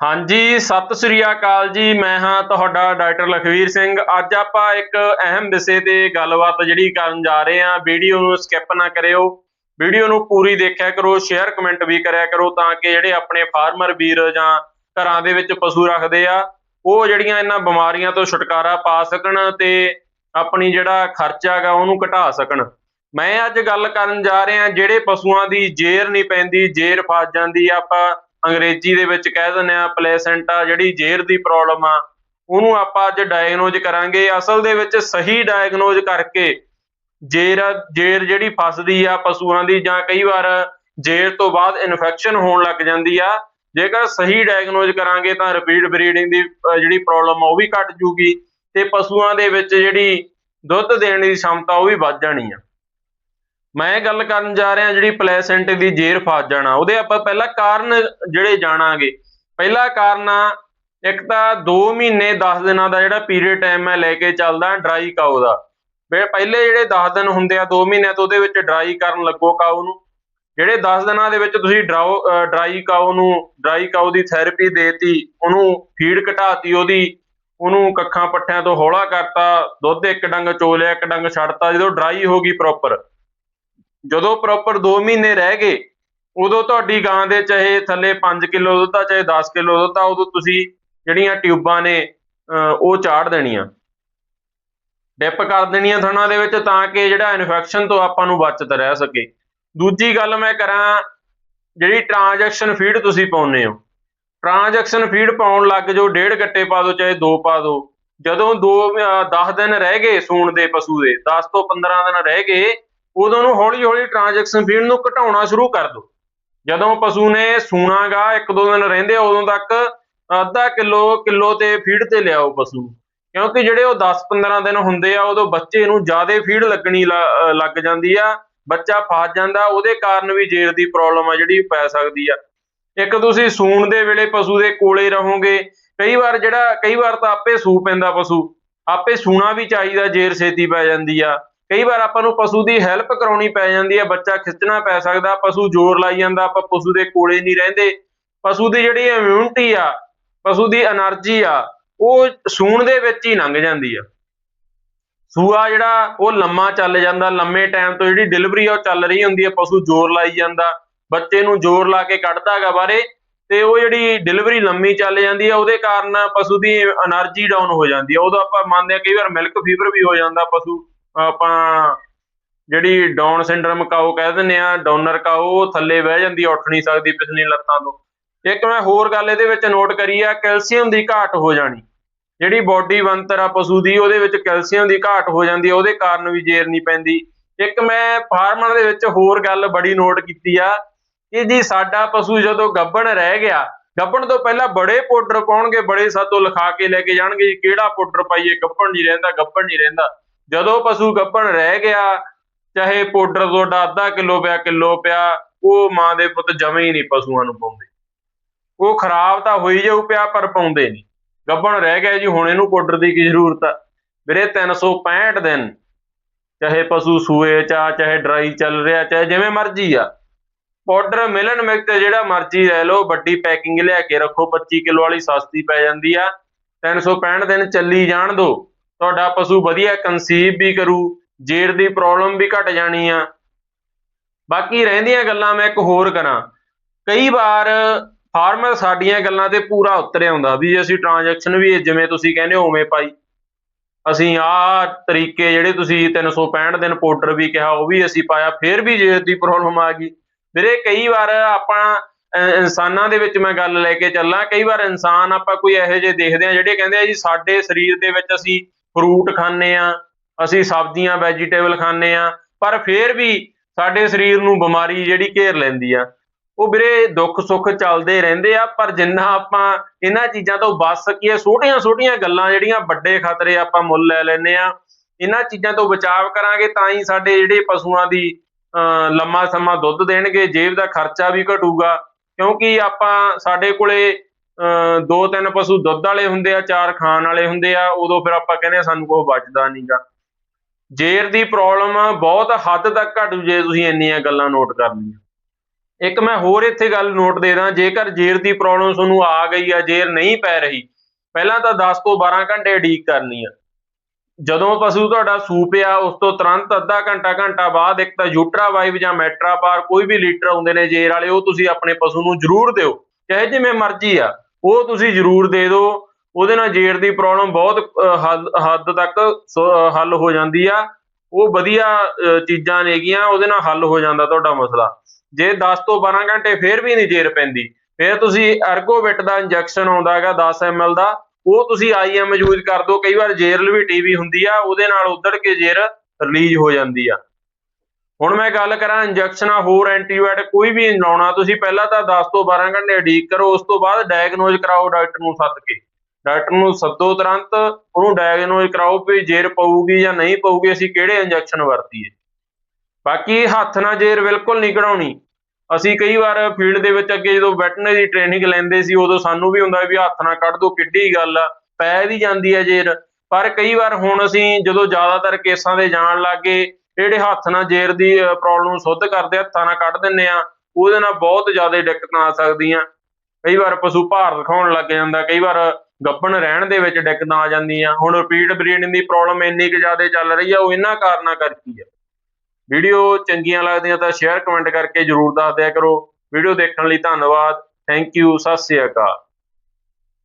ਹਾਂਜੀ, ਸਤਿ ਸ੍ਰੀ ਅਕਾਲ ਜੀ। ਮੈਂ ਹਾਂ ਤੁਹਾਡਾ ਡਾਕਟਰ ਲਖਵੀਰ ਸਿੰਘ। ਅੱਜ ਆਪਾਂ ਇੱਕ ਅਹਿਮ ਵਿਸ਼ੇ ਤੇ ਗੱਲਬਾਤ ਜਿਹੜੀ ਕਰਨ ਜਾ ਰਹੇ ਹਾਂ। ਵੀਡੀਓ ਨੂੰ ਸਕਿਪ ਨਾ ਕਰਿਓ। ਵੀਡੀਓ ਨੂੰ ਪੂਰੀ ਦੇਖਿਆ ਕਰੋ ਸ਼ੇਅਰ ਕਮੈਂਟ ਵੀ ਕਰਿਆ ਕਰੋ ਤਾਂ ਕਿ ਜਿਹੜੇ ਆਪਣੇ ਫਾਰਮਰ ਵੀਰ ਜਾਂ ਘਰਾਂ ਦੇ ਵਿੱਚ ਪਸ਼ੂ ਰੱਖਦੇ ਆ, ਉਹ ਜਿਹੜੀਆਂ ਇਹਨਾਂ ਬਿਮਾਰੀਆਂ ਤੋਂ ਛੁਟਕਾਰਾ ਪਾ ਸਕਣ ਤੇ ਆਪਣੀ ਜਿਹੜਾ ਖਰਚਾ ਹੈਗਾ ਉਹਨੂੰ ਘਟਾ ਸਕਣ। ਮੈਂ ਅੱਜ ਗੱਲ ਕਰਨ ਜਾ ਰਿਹਾ, ਜਿਹੜੇ ਪਸ਼ੂਆਂ ਦੀ ਜੇਰ ਨਹੀਂ ਪੈਂਦੀ, ਜੇਰ ਫਸ ਜਾਂਦੀ ਆਪਾਂ ਅੰਗਰੇਜ਼ੀ ਦੇ ਵਿੱਚ ਕਹਿ ਦਿੰਦੇ ਆ ਪਲੇਸੈਂਟਾ ਜਿਹੜੀ ਜੇਰ ਦੀ ਪ੍ਰੋਬਲਮ ਆ, ਉਹਨੂੰ ਆਪਾਂ ਅੱਜ ਡਾਇਗਨੋਜ ਕਰਾਂਗੇ। ਅਸਲ ਦੇ ਵਿੱਚ ਸਹੀ ਡਾਇਗਨੋਜ ਕਰਕੇ ਜੇਰ ਜੇਰ ਜਿਹੜੀ ਫਸਦੀ ਆ ਪਸ਼ੂਆਂ ਦੀ ਜਾਂ ਕਈ ਵਾਰ ਜੇਰ ਤੋਂ ਬਾਅਦ ਇਨਫੈਕਸ਼ਨ ਹੋਣ ਲੱਗ ਜਾਂਦੀ ਆ। ਜੇਕਰ ਸਹੀ ਡਾਇਗਨੋਜ ਕਰਾਂਗੇ ਤਾਂ ਰਿਪੀਟ ਬਰੀਡਿੰਗ ਦੀ ਜਿਹੜੀ ਪ੍ਰੋਬਲਮ ਆ ਉਹ ਵੀ ਘੱਟ ਜੂਗੀ ਤੇ ਪਸ਼ੂਆਂ ਦੇ ਵਿੱਚ ਜਿਹੜੀ ਦੁੱਧ ਦੇਣ ਦੀ ਸ਼ਮਤਾ ਉਹ ਵੀ ਵੱਧ ਜਾਣੀ ਆ। ਮੈਂ ਗੱਲ ਕਰਨ ਜਾ ਰਿਹਾ ਜਿਹੜੀ ਪਲੇਸੈਂਟ ਦੀ ਜੇਰ ਫਸ ਜਾਣਾ, ਉਹਦੇ ਆਪਾਂ ਪਹਿਲਾਂ ਕਾਰਨ ਜਿਹੜੇ ਜਾਣਾਂਗੇ। ਪਹਿਲਾ ਕਾਰਨ ਆ, ਇੱਕ ਤਾਂ 2 ਮਹੀਨੇ 10 ਦਿਨਾਂ ਦਾ ਜਿਹੜਾ ਪੀਰੀਅਡ ਟਾਈਮ ਹੈ ਲੈ ਕੇ ਚੱਲਦਾ ਡਰਾਈ ਕਾਉ ਦਾ। ਪਹਿਲੇ ਜਿਹੜੇ 10 ਦਿਨ ਹੁੰਦੇ ਆ 2 ਮਹੀਨਿਆਂ ਤੋਂ ਉਹਦੇ ਵਿੱਚ ਡਰਾਈ ਕਰਨ ਲੱਗੋ ਕਾਉ ਨੂੰ। ਜਿਹੜੇ 10 ਦਿਨਾਂ ਦੇ ਵਿੱਚ ਤੁਸੀਂ ਡਰਾਓ ਡਰਾਈ ਕਾਉ ਨੂੰ ਡਰਾਈ ਕਾਉ ਦੀ ਥੈਰੇਪੀ ਦੇਤੀ, ਉਹਨੂੰ ਫੀਡ ਘਟਾਤੀ ਉਹਦੀ, ਉਹਨੂੰ ਕੱਖਾਂ, ਪੱਠਿਆਂ ਤੋਂ ਹੌਲਾ ਕਰਤਾ, ਦੁੱਧ ਇੱਕ ਡੰਗ ਚੋਲਿਆ, ਇੱਕ ਡੰਗ ਛੱਡਤਾ, ਜਦੋਂ ਡਰਾਈ ਹੋ ਗਈ ਪ੍ਰੋਪਰ ਜਦੋਂ ਪ੍ਰੋਪਰ 2 ਮਹੀਨੇ ਰਹਿ ਗਏ, ਉਦੋਂ ਤੁਹਾਡੀ ਗਾਂ ਦੇ ਚਾਹੇ ਥੱਲੇ 5 ਕਿਲੋ ਦੁੱਧ ਆ, ਚਾਹੇ 10 ਕਿਲੋ ਦੁੱਧ ਆ, ਉਦੋਂ ਤੁਸੀਂ ਜਿਹੜੀਆਂ ਟਿਊਬਾਂ ਨੇ ਉਹ ਚਾੜ ਦੇਣੀਆਂ। ਡਿਪ ਕਰ ਦੇਣੀਆਂ ਥਣਾਂ ਦੇ ਵਿੱਚ ਤਾਂ ਕਿ ਜਿਹੜਾ ਇਨਫੈਕਸ਼ਨ ਤੋਂ ਆਪਾਂ ਨੂੰ ਬਚਤ ਰਹਿ ਸਕੇ। ਦੂਜੀ ਗੱਲ ਮੈਂ ਕਰਾਂ, ਜਿਹੜੀ ਟ੍ਰਾਂਜੈਕਸ਼ਨ ਫੀਡ ਤੁਸੀਂ ਪਾਉਂਦੇ ਹੋ। ਟ੍ਰਾਂਜੈਕਸ਼ਨ ਫੀਡ ਪਾਉਣ ਲੱਗ ਜੋ ਡੇਢ ਗੱਟੇ ਪਾ ਦਿਓ, ਚਾਹੇ ਦੋ ਪਾ ਦਿਓ। ਜਦੋਂ ਦੋ 10 ਦਿਨ ਰਹਿ ਗਏ ਸੂਣ ਦੇ, ਪਸ਼ੂ ਦੇ 10 ਤੋਂ 15 ਦਿਨ ਰਹਿ ਗਏ ਉਦੋਂ ਨੂੰ ਹੌਲੀ ਹੌਲੀ ਟ੍ਰਾਂਜੈਕਸ਼ਨ ਫੀਡ ਨੂੰ ਘਟਾਉਣਾ ਸ਼ੁਰੂ ਕਰ ਦਿਓ। ਜਦੋਂ ਪਸ਼ੂ ਨੇ ਸੂਣਾਗਾ ਇੱਕ ਦੋ ਦਿਨ ਰਹਿੰਦੇ ਉਦੋਂ ਤੱਕ ਅੱਧਾ ਕਿਲੋ ਕਿਲੋ ਤੇ ਫੀਡ ਤੇ ਲਿਆਓ ਪਸ਼ੂ। ਕਿਉਂਕਿ ਜਿਹੜੇ ਉਹ 10-15 ਦਿਨ ਹੁੰਦੇ ਆ, ਉਦੋਂ ਬੱਚੇ ਨੂੰ ਜ਼ਿਆਦਾ ਫੀਡ ਲੱਗਣੀ ਲੱਗ ਜਾਂਦੀ ਆ, ਬੱਚਾ ਫਸ ਜਾਂਦਾ, ਉਹਦੇ ਕਾਰਨ ਵੀ ਜੇਰ ਦੀ ਪ੍ਰੋਬਲਮ ਆ ਜਿਹੜੀ ਪੈ ਸਕਦੀ ਆ। ਇੱਕ ਤੁਸੀਂ ਸੂਣ ਦੇ ਵੇਲੇ ਪਸ਼ੂ ਦੇ ਕੋਲੇ ਰਹੋਗੇ, ਕਈ ਵਾਰ ਜਿਹੜਾ, ਕਈ ਵਾਰ ਤਾਂ ਆਪੇ ਸੂ ਪੈਂਦਾ ਪਸ਼ੂ। ਆਪੇ ਸੂਣਾ ਵੀ ਚਾਹੀਦਾ ਜੇਰ ਛੇਤੀ ਪੈ ਜਾਂਦੀ ਆ। ਕਈ ਵਾਰ ਆਪਾਂ ਨੂੰ ਪਸ਼ੂ ਦੀ ਹੈਲਪ ਕਰਾਉਣੀ ਪੈ ਜਾਂਦੀ ਹੈ, ਬੱਚਾ ਖਿੱਚਣਾ ਪੈ ਸਕਦਾ, ਪਸ਼ੂ ਜ਼ੋਰ ਲਾਈ ਜਾਂਦਾ, ਆਪਾਂ ਪਸ਼ੂ ਦੇ ਕੋਲੇ ਨਹੀਂ ਰਹਿੰਦੇ। ਪਸ਼ੂ ਦੀ ਜਿਹੜੀ ਇਮਿਊਨਿਟੀ ਆ, ਪਸ਼ੂ ਦੀ એનર્ਜੀ ਆ, ਉਹ ਸੂਣ ਦੇ ਵਿੱਚ ਹੀ ਲੰਘ ਜਾਂਦੀ ਆ। ਸੂਆ ਜਿਹੜਾ, ਉਹ ਲੰਮਾ ਚੱਲ ਜਾਂਦਾ, ਲੰਮੇ ਟਾਈਮ ਤੋਂ ਜਿਹੜੀ ਡਿਲੀਵਰੀ ਆ, ਉਹ ਚੱਲ ਰਹੀ ਹੁੰਦੀ ਹੈ ਪਸ਼ੂ ਜ਼ੋਰ ਲਾਈ ਜਾਂਦਾ, ਬੱਚੇ ਨੂੰ ਜ਼ੋਰ ਲਾ ਕੇ ਕੱਢਦਾ ਕੱਢਦਾਗਾ ਬਾਰੇ ਤੇ ਉਹ ਜਿਹੜੀ ਡਿਲੀਵਰੀ ਲੰਮੀ ਚੱਲ ਜਾਂਦੀ ਆ, ਉਹਦੇ ਕਾਰਨ ਪਸ਼ੂ ਦੀ એનર્ਜੀ ਡਾਊਨ ਹੋ ਜਾਂਦੀ ਹੈ ਉਦੋਂ ਆਪਾਂ ਮੰਨਦੇ ਹਾਂ ਕਈ ਵਾਰ ਮਿਲਕ ਫੀਵਰ ਵੀ ਹੋ ਜਾਂਦਾ ਪਸ਼ੂ। ਆਪਾਂ ਜਿਹੜੀ ਡਾਊਨ ਸਿੰਡਰਮ ਕਾਉ ਕਹਿ ਦਿੰਦੇ ਆ ਡਾਊਨਰ ਕਾਓ ਉਹ ਥੱਲੇ ਬਹਿ ਜਾਂਦੀ ਆ, ਉੱਠ ਨਹੀਂ ਸਕਦੀ ਪਿਛਲੀ ਲੱਤਾਂ ਤੋਂ। ਇੱਕ ਮੈਂ ਹੋਰ ਗੱਲ ਇਹਦੇ ਵਿੱਚ ਨੋਟ ਕਰੀ ਆ ਕੈਲਸ਼ੀਅਮ ਦੀ ਘਾਟ ਹੋ ਜਾਣੀ। ਜਿਹੜੀ ਬਾਡੀ ਬਣਤਰ ਆ ਪਸ਼ੂ ਦੀ ਉਹਦੇ ਵਿੱਚ ਕੈਲਸ਼ੀਅਮ ਦੀ ਘਾਟ ਹੋ ਜਾਂਦੀ ਆ ਉਹਦੇ ਕਾਰਨ ਵੀ ਜੇਰ ਨਹੀਂ ਪੈਂਦੀ। ਇੱਕ ਮੈਂ ਫਾਰਮਰ ਦੇ ਵਿੱਚ ਹੋਰ ਗੱਲ ਬੜੀ ਨੋਟ ਕੀਤੀ ਆ ਕਿ ਜੀ ਸਾਡਾ ਪਸ਼ੂ ਜਦੋਂ ਗੱਭਣ ਰਹਿ ਗਿਆ ਗੱਭਣ ਤੋਂ ਪਹਿਲਾਂ ਬੜੇ ਪਾਊਡਰ ਪਾਉਣਗੇ ਬੜੇ ਸਾਤੋਂ ਲਿਖਾ ਕੇ ਲੈ ਕੇ ਜਾਣਗੇ ਜੀ ਕਿਹੜਾ ਪਾਊਡਰ ਪਾਈਏ ਗੱਭਣ ਨਹੀਂ ਰਹਿੰਦਾ ਗੱਭਣ ਨਹੀਂ ਰਹਿੰਦਾ। ਜਦੋਂ ਪਸ਼ੂ ਗੱਭਣ ਰਹਿ ਗਿਆ, ਚਾਹੇ ਪਾਊਡਰ ਤੁਹਾਡਾ ਅੱਧਾ ਕਿਲੋ ਪਿਆ ਕਿਲੋ ਪਿਆ, ਉਹ ਮਾਂ ਦੇ ਪੁੱਤ ਜਮੇ ਹੀ ਨਹੀਂ ਪਸ਼ੂਆਂ ਨੂੰ ਪਾਉਂਦੇ। ਉਹ ਖਰਾਬ ਤਾਂ ਹੋਈ ਜਾਊ ਪਿਆ, ਪਰ ਪਾਉਂਦੇ ਨਹੀਂ। ਗੱਭਣ ਰਹਿ ਗਿਆ ਜੀ, ਹੁਣ ਇਹਨੂੰ ਪਾਊਡਰ ਦੀ ਕੀ ਜ਼ਰੂਰਤ ਆ? ਵੀਰੇ 365 ਦਿਨ, ਚਾਹੇ ਪਸ਼ੂ ਸੂਏ ਚਾ ਚਾਹੇ ਡਰਾਈ ਚੱਲ ਰਿਹਾ, ਚਾਹੇ ਜਿਵੇਂ ਮਰਜ਼ੀ ਆ। ਪਾਊਡਰ ਮਿਲਣ ਮਿਕਸ ਜਿਹੜਾ ਮਰਜ਼ੀ ਲੈ ਲਓ, ਵੱਡੀ ਪੈਕਿੰਗ ਲਿਆ ਕੇ ਰੱਖੋ 25 ਕਿਲੋ ਵਾਲੀ ਸਸਤੀ ਪੈ ਜਾਂਦੀ ਆ। 365 ਦਿਨ ਚੱਲੀ ਜਾਣ ਦਿਓ ਤੁਹਾਡਾ ਪਸ਼ੂ ਵਧੀਆ ਕਨਸੀਵ ਵੀ ਕਰੂ ਜੇਰ ਦੀ ਪ੍ਰੋਬਲਮ ਵੀ ਘਟ ਜਾਣੀ ਆ। ਬਾਕੀ ਰਹਿੰਦੀਆਂ ਗੱਲਾਂ ਮੈਂ ਇੱਕ ਹੋਰ ਕਰਾਂ। ਕਈ ਵਾਰ ਫਾਰਮਰ ਸਾਡੀਆਂ ਗੱਲਾਂ ਤੇ ਪੂਰਾ ਉਤਰ ਆਉਂਦਾ ਵੀ ਅਸੀਂ ਟ੍ਰਾਂਜੈਕਸ਼ਨ ਵੀ ਜਿਵੇਂ ਤੁਸੀਂ ਕਹਿੰਦੇ ਹੋ ਉਵੇਂ ਪਾਈ। ਅਸੀਂ ਆਹ ਤਰੀਕੇ ਜਿਹੜੇ ਤੁਸੀਂ 365 ਦਿਨ ਪਾਊਡਰ ਵੀ ਕਿਹਾ, ਉਹ ਵੀ ਅਸੀਂ ਪਾਇਆ, ਫਿਰ ਵੀ ਜੇਰ ਦੀ ਪ੍ਰੋਬਲਮ ਆ ਗਈ। ਵੀਰੇ, ਕਈ ਵਾਰ ਆਪਾਂ ਇਨਸਾਨਾਂ ਦੇ ਵਿੱਚ ਮੈਂ ਗੱਲ ਲੈ ਕੇ ਚੱਲਾਂ, ਕਈ ਵਾਰ ਇਨਸਾਨ ਆਪਾਂ ਕੋਈ ਇਹੋ ਜਿਹੇ ਦੇਖਦੇ ਆ ਜਿਹੜੇ ਕਹਿੰਦੇ ਆ ਜੀ, ਸਾਡੇ ਸਰੀਰ ਦੇ ਵਿੱਚ ਅਸੀਂ ਫਰੂਟ ਖਾਂਦੇ ਆ ਅਸੀਂ ਸਬਜ਼ੀਆਂ ਵੈਜੀਟੇਬਲ ਖਾਂਦੇ ਆ ਪਰ ਫਿਰ ਵੀ ਸਾਡੇ ਸਰੀਰ ਨੂੰ ਬਿਮਾਰੀ ਜਿਹੜੀ ਘੇਰ ਲੈਂਦੀ ਆ। ਉਹ ਵੀਰੇ ਦੁੱਖ ਸੁੱਖ ਚੱਲਦੇ ਰਹਿੰਦੇ ਆ, ਪਰ ਜਿੰਨਾ ਆਪਾਂ ਇਹਨਾਂ ਚੀਜ਼ਾਂ ਤੋਂ ਬਚ ਸਕੀਏ ਛੋਟੀਆਂ ਛੋਟੀਆਂ ਗੱਲਾਂ ਜਿਹੜੀਆਂ ਵੱਡੇ ਖਤਰੇ ਆਪਾਂ ਮੁੱਲ ਲੈ ਲੈਨੇ ਆ, ਇਹਨਾਂ ਚੀਜ਼ਾਂ ਤੋਂ ਬਚਾਅ ਕਰਾਂਗੇ ਤਾਂ ਹੀ ਸਾਡੇ ਜਿਹੜੇ ਪਸ਼ੂਆਂ ਦੀ, ਅਹ, ਲੰਮਾ ਸਮਾਂ ਦੁੱਧ ਦੇਣਗੇ, ਜੇਬ ਦਾ ਖਰਚਾ ਵੀ ਘਟੂਗਾ, ਕਿਉਂਕਿ ਆਪਾਂ ਸਾਡੇ ਕੋਲੇ ਦੋ ਤਿੰਨ ਪਸ਼ੂ ਦੁੱਧ ਵਾਲੇ ਹੁੰਦੇ ਆ, ਚਾਰ ਖਾਣ ਵਾਲੇ ਹੁੰਦੇ ਆ, ਉਦੋਂ ਫਿਰ ਆਪਾਂ ਕਹਿੰਦੇ ਆ ਸਾਨੂੰ ਕੋਈ ਬਚਦਾ ਨਹੀਂਗਾ ਜੇਰ ਦੀ ਪ੍ਰੋਬਲਮ ਬਹੁਤ ਹੱਦ ਤੱਕ ਘਟੂ ਜੇ ਤੁਸੀਂ ਇੰਨੀਆਂ ਗੱਲਾਂ ਨੋਟ ਕਰ ਲਈਆਂ ਇੱਕ ਮੈਂ ਹੋਰ ਇੱਥੇ ਗੱਲ ਨੋਟ ਦੇ ਦਾਂ, ਜੇਕਰ ਜੇਰ ਦੀ ਪ੍ਰੋਬਲਮ ਤੁਹਾਨੂੰ ਆ ਗਈ ਆ, ਜੇਰ ਨਹੀਂ ਪੈ ਰਹੀ, ਪਹਿਲਾਂ ਤਾਂ 10 ਤੋਂ 12 ਘੰਟੇ ਉਡੀਕ ਕਰਨੀ ਆ। ਜਦੋਂ ਪਸ਼ੂ ਤੁਹਾਡਾ ਸੂਪਿਆ ਉਸ ਤੋਂ ਤੁਰੰਤ ਅੱਧਾ ਘੰਟਾ ਘੰਟਾ ਬਾਅਦ ਇੱਕ ਤਾਂ ਯੂਟਰਾ ਵਾਈਵ ਜਾਂ ਮੈਟਰਾ ਪਾਰ ਕੋਈ ਵੀ ਲੀਟਰ ਆਉਂਦੇ ਨੇ ਜੇਰ ਵਾਲੇ, ਉਹ ਤੁਸੀਂ ਆਪਣੇ ਪਸ਼ੂ ਨੂੰ ਜ਼ਰੂਰ ਦਿਓ, ਚਾਹੇ ਜਿਵੇਂ ਮਰਜ਼ੀ ਆ। ਉਹ ਤੁਸੀਂ ਜ਼ਰੂਰ ਦੇ ਦਿਓ। ਉਹਦੇ ਨਾਲ ਜੇਰ ਦੀ ਪ੍ਰੋਬਲਮ ਬਹੁਤ ਹੱਦ ਹੱਦ ਤੱਕ ਹੱਲ ਹੋ ਜਾਂਦੀ ਆ। ਉਹ ਵਧੀਆ ਚੀਜ਼ਾਂ ਨੇਗੀਆਂ ਉਹਦੇ ਨਾਲ ਹੱਲ ਹੋ ਜਾਂਦਾ ਤੁਹਾਡਾ ਮਸਲਾ। ਜੇ 10 ਤੋਂ 12 ਘੰਟੇ ਫੇਰ ਵੀ ਨਹੀਂ ਜੇਰ ਪੈਂਦੀ, ਫਿਰ ਤੁਸੀਂ ਅਰਗੋਵਿਟ ਦਾ ਇੰਜੈਕਸ਼ਨ ਆਉਂਦਾ ਹੈਗਾ 10 ml ਦਾ, ਉਹ ਤੁਸੀਂ ਆਈਐਮ ਯੂਜ਼ ਕਰ ਦਿਓ। ਕਈ ਵਾਰ ਜੇਰ ਲਵੀਟੀ ਵੀ ਹੁੰਦੀ ਆ, ਉਹਦੇ ਨਾਲ ਉਧੜ ਕੇ ਜੇਰ ਰਿਲੀਜ਼ ਹੋ ਜਾਂਦੀ ਆ। ਹੁਣ ਮੈਂ ਗੱਲ ਕਰਾਂ ਇੰਜੈਕਸ਼ਨਾਂ ਹੋਰ ਐਂਟੀਬਾਇਓਟਿਕ ਕੋਈ ਵੀ ਲਾਉਣਾ। ਤੁਸੀਂ ਪਹਿਲਾਂ ਤਾਂ 10 ਤੋਂ 12 ਘੰਟੇ ਉਡੀਕ ਕਰੋ, ਉਸ ਤੋਂ ਬਾਅਦ ਡਾਇਗਨੋਜ਼ ਕਰਾਓ ਡਾਕਟਰ ਨੂੰ ਸੱਦ ਕੇ। ਡਾਕਟਰ ਨੂੰ ਸੱਦੋ ਤੁਰੰਤ, ਉਹਨੂੰ ਡਾਇਗਨੋਜ਼ ਕਰਾਓ ਵੀ ਜੇਰ ਪਊਗੀ ਜਾਂ ਨਹੀਂ ਪਊਗੀ, ਅਸੀਂ ਕਿਹੜੇ ਇੰਜੈਕਸ਼ਨ ਵਰਤੀਏ। ਬਾਕੀ ਹੱਥ ਨਾਲ ਜੇਰ ਬਿਲਕੁਲ ਨਹੀਂ ਕਢਾਉਣੀ। ਅਸੀਂ ਕਈ ਵਾਰ ਫੀਲਡ ਦੇ ਵਿੱਚ ਅੱਗੇ ਜਦੋਂ ਵੈਟਰਨਰੀ ਟ੍ਰੇਨਿੰਗ ਲੈਂਦੇ ਸੀ, ਉਦੋਂ ਸਾਨੂੰ ਵੀ ਹੁੰਦਾ ਵੀ ਹੱਥ ਨਾਲ ਕੱਢ ਦੋ, ਕਿੱਡੀ ਗੱਲ ਆ, ਪੈ ਵੀ ਜਾਂਦੀ ਹੈ ਜੇਰ। ਪਰ ਕਈ ਵਾਰ ਹੁਣ ਅਸੀਂ ਜਦੋਂ ਜ਼ਿਆਦਾਤਰ ਕੇਸਾਂ ਦੇ ਜਾਣ ਲੱਗੇ ਜਿਹੜੇ ਹੱਥ ਨਾਲ ਜੇਰ ਦੀ ਪ੍ਰੋਬਲਮ ਨੂੰ ਸੁੱਧ ਕਰਦੇ ਹੱਥਾਂ ਨਾਲ ਕੱਢ ਦਿੰਨੇ ਆ, ਉਹਦੇ ਨਾਲ ਬਹੁਤ ਜ਼ਿਆਦਾ ਦਿੱਕਤਾਂ ਆ ਸਕਦੀਆਂ। ਕਈ ਵਾਰ ਪਸ਼ੂ ਭਾਰ ਦਿਖਾਉਣ ਲੱਗ ਜਾਂਦਾ, ਕਈ ਵਾਰ ਗੱਭਣ ਰਹਿਣ ਦੇ ਵਿੱਚ ਦਿੱਕਤਾਂ ਆ ਜਾਂਦੀਆਂ। ਹੁਣ ਰਿਪੀਟ ਬਰੀਡਿੰਗ ਦੀ ਪ੍ਰੋਬਲਮ ਇੰਨੀ ਕੁ ਜ਼ਿਆਦਾ ਚੱਲ ਰਹੀ ਆ, ਉਹ ਇਹਨਾਂ ਕਾਰਨਾਂ ਕਰਕੇ ਹੀ ਆ। ਵੀਡੀਓ ਚੰਗੀਆਂ ਲੱਗਦੀਆਂ ਤਾਂ ਸ਼ੇਅਰ ਕਮੈਂਟ ਕਰਕੇ ਜਰੂਰ ਦੱਸ ਦਿਆ ਕਰੋ। ਵੀਡੀਓ ਦੇਖਣ ਲਈ ਧੰਨਵਾਦ। ਥੈਂਕ ਯੂ ਸਤਿ ਸ਼੍ਰੀ ਅਕਾਲ।